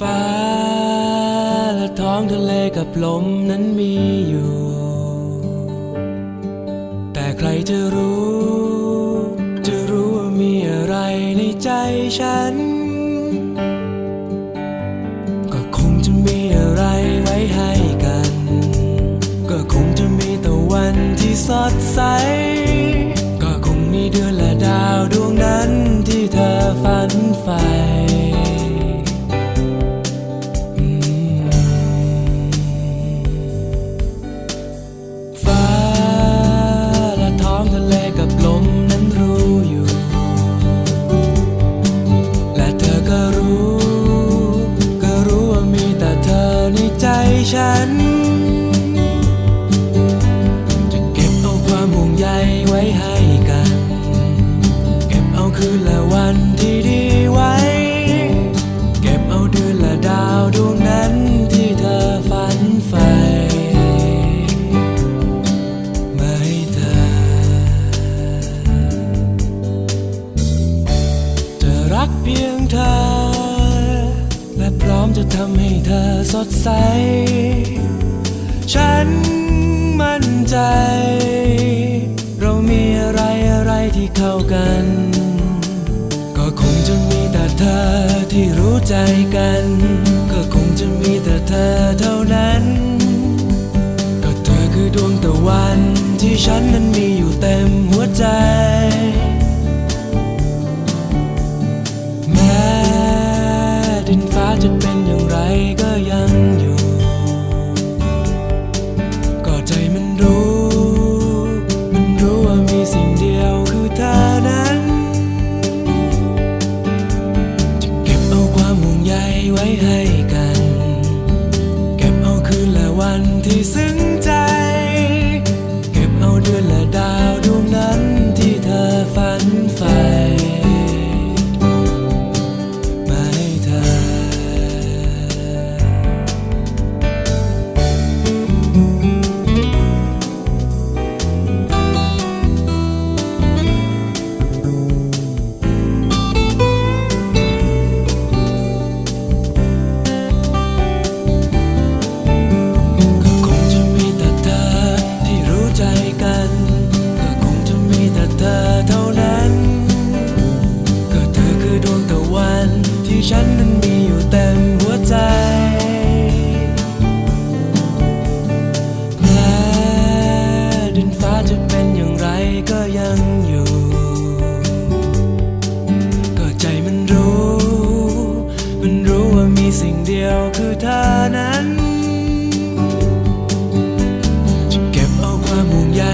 ฟ้าและท้องทะเลกับลมนั้นมีอยู่ แต่ใครจะรู้ จะรู้ว่ามีอะไรในใจฉัน ก็คงจะมีอะไรไว้ให้กัน ก็คงจะมีตะวันที่สดใส มจะทำให้เธอสดใส ฉันมั่นใจ เรามีอะไรอะไรที่เข้ากัน ก็คงจะมีแต่เธอที่รู้ใจกัน ก็คงจะมีแต่เธอเท่านั้น ก็เธอคือดวงตะวันที่ฉันนั้นมีอยู่ จะเป็นอย่างไรก็ยังอยู่ ก็ใจมันรู้ มันรู้ว่ามีสิ่งเดียวคือเธอนั้น จะเก็บเอาความห่วงใยไว้ให้กัน เก็บเอาคืนและวันที่ซึ้ง่ฉันนั้นมีอยู่เต็มหัวใจแม้ดินฟ้าจะเป็นอย่างไรก็ยังอยู่ ก็ใจมันรู้ มันรู้ว่ามีสิ่งเดียวคือเธอนั้น จะเก็บเอาความห่วงใย